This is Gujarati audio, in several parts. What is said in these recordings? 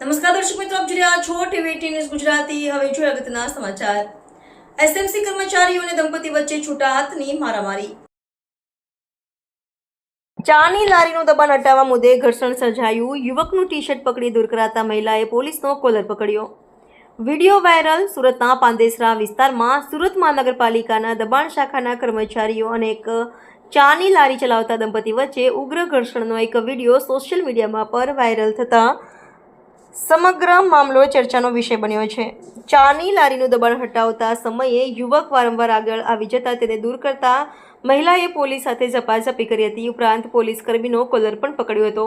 નમસ્કાર દર્શક મિત્રો, આપ જોઈ રહ્યા છો ટીવી ન્યૂઝ ગુજરાતી. હવે જોઈએ અગત્યના સમાચાર. એસએમસી કર્મચારીઓ અને દંપતી વચ્ચે છૂટા હાથની મારામારી. ચાની લારીનું દબાણ હટાવવા મુદ્દે ઘર્ષણ સર્જાયું. યુવકનું ટી શર્ટ પકડી દૂર કરાતા મહિલાએ પોલીસનો કોલર પકડ્યો. વીડિયો વાયરલ સુરતના પાંદેસરા વિસ્તારમાં. સુરત મહાનગરપાલિકાના દબાણ શાખાના કર્મચારીઓ અને એક ચાની લારી ચલાવતા દંપતી વચ્ચે ઉગ્ર ઘર્ષણનો એક વીડિયો સોશિયલ મીડિયામાં પર વાયરલ થતાં સમગ્ર મામલો ચર્ચાનો વિષય બન્યો છે. ચાની લારીનું દબાણ હટાવતા સમયે યુવક વારંવાર આગળ આવી જતા તેને દૂર કરતા મહિલાએ પોલીસ સાથે ઝપાઝપી કરી હતી. ઉપરાંત પોલીસ કર્મીનો કોલર પણ પકડ્યો હતો.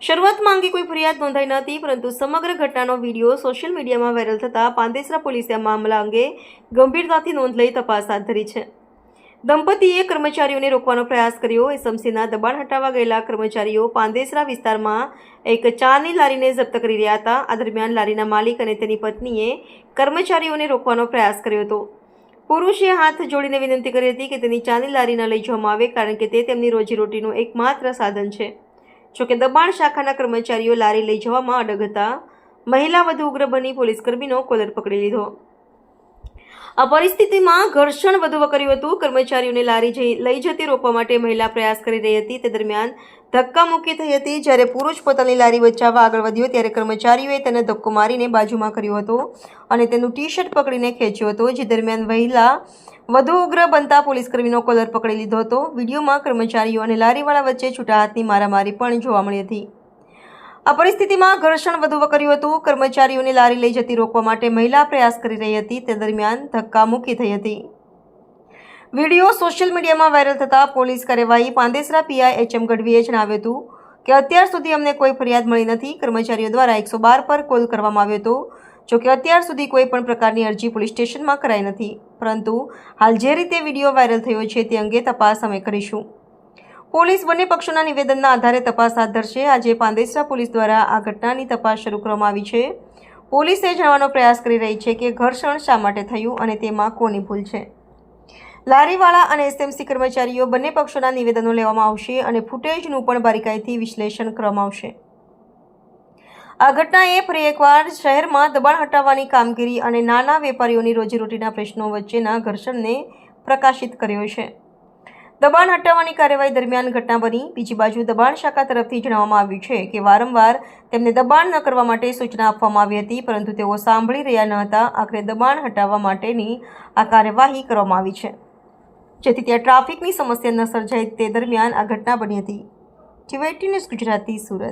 શરૂઆતમાં અંગે કોઈ ફરિયાદ નોંધાઈ નહોતી પરંતુ સમગ્ર ઘટનાનો વીડિયો સોશિયલ મીડિયામાં વાયરલ થતાં પાંદેસરા પોલીસે આ મામલા અંગે ગંભીરતાથી નોંધ લઈ તપાસ હાથ ધરી છે. દંપતીએ કર્મચારીઓને રોકવાનો પ્રયાસ કર્યો. એસએમસીના દબાણ હટાવવા ગયેલા કર્મચારીઓ પાંદેસરા વિસ્તારમાં એક ચાની લારીને જપ્ત કરી રહ્યા હતા. આ દરમિયાન લારીના માલિક અને તેની પત્નીએ કર્મચારીઓને રોકવાનો પ્રયાસ કર્યો હતો. પુરુષે હાથ જોડીને વિનંતી કરી હતી કે તેની ચાની લારી ન લઈ જવામાં આવે કારણ કે તે તેમની રોજીરોટીનું એકમાત્ર સાધન છે. જોકે દબાણ શાખાના કર્મચારીઓ લારી લઈ જવામાં અડગ હતા. મહિલા વધુ ઉગ્ર બની પોલીસકર્મીનો કોલર પકડી લીધો. આ પરિસ્થિતિમાં ઘર્ષણ વધુ વકર્યું હતું. કર્મચારીઓને લારી જઈ લઈ જતી, રોકવા માટે મહિલા પ્રયાસ કરી રહી હતી. તે દરમિયાન ધક્કામુક્કી થઈ હતી. જ્યારે પુરુષ પોતાની લારી બચાવવા આગળ વધ્યો, ત્યારે કર્મચારીઓએ તેને ધક્કો મારીને બાજુમાં કર્યો હતો અને તેનું ટી શર્ટ પકડીને ખેંચ્યો હતો. જે દરમિયાન મહિલા વધુ ઉગ્ર બનતા પોલીસકર્મીનો કોલર પકડી લીધો હતો. વિડીયોમાં કર્મચારીઓ અને લારીવાળા વચ્ચે છૂટા હાથની મારામારી પણ જોવા મળી હતી. આ પરિસ્થિતિમાં ઘર્ષણ વધુ વકર્યું હતું. કર્મચારીઓને લારી લઈ જતી રોકવા માટે મહિલા પ્રયાસ કરી રહી હતી. તે દરમિયાન ધક્કામુક્કી થઈ હતી. વીડિયો સોશિયલ મીડિયામાં વાયરલ થતાં પોલીસ કાર્યવાહી પાંદેસરા પીઆઈ એચ એમ ગઢવીએ જણાવ્યું હતું કે અત્યાર સુધી અમને કોઈ ફરિયાદ મળી નથી. કર્મચારીઓ દ્વારા એકસો બાર પર કોલ કરવામાં આવ્યો હતો જોકે અત્યાર સુધી કોઈ પણ પ્રકારની અરજી પોલીસ સ્ટેશનમાં કરાઈ નથી. પરંતુ હાલ જે રીતે વીડિયો વાયરલ થયો છે તે અંગે તપાસ અમે કરીશું. પોલીસ બંને પક્ષોના નિવેદનના આધારે તપાસ હાથ ધરશે. આજે પાંદેસરા પોલીસ દ્વારા આ ઘટનાની તપાસ શરૂ કરવામાં આવી છે. પોલીસે જાણવાનો પ્રયાસ કરી રહી છે કે ઘર્ષણ શા માટે થયું અને તેમાં કોની ભૂલ છે. લારીવાળા અને એસએમસી કર્મચારીઓ બંને પક્ષોના નિવેદનો લેવામાં આવશે અને ફૂટેજનું પણ બારીકાઈથી વિશ્લેષણ કરવામાં આવશે. આ ઘટનાએ ફરી એકવાર શહેરમાં દબાણ હટાવવાની કામગીરી અને નાના વેપારીઓની રોજીરોટીના પ્રશ્નો વચ્ચેના ઘર્ષણને પ્રકાશિત કર્યો છે. દબાણ હટાવવાની કાર્યવાહી દરમિયાન ઘટના બની. બીજી બાજુ દબાણ શાખા તરફથી જણાવવામાં આવ્યું છે કે વારંવાર તેમને દબાણ ન કરવા માટે સૂચના આપવામાં આવી હતી, પરંતુ તેઓ સાંભળી રહ્યા ન હતા. આખરે દબાણ હટાવવા માટેની આ કાર્યવાહી કરવામાં આવી છે. જેથી ત્યાં ટ્રાફિકની સમસ્યા ન સર્જાય તે દરમિયાન આ ઘટના બની હતી. TYT news Gujarati, Surat.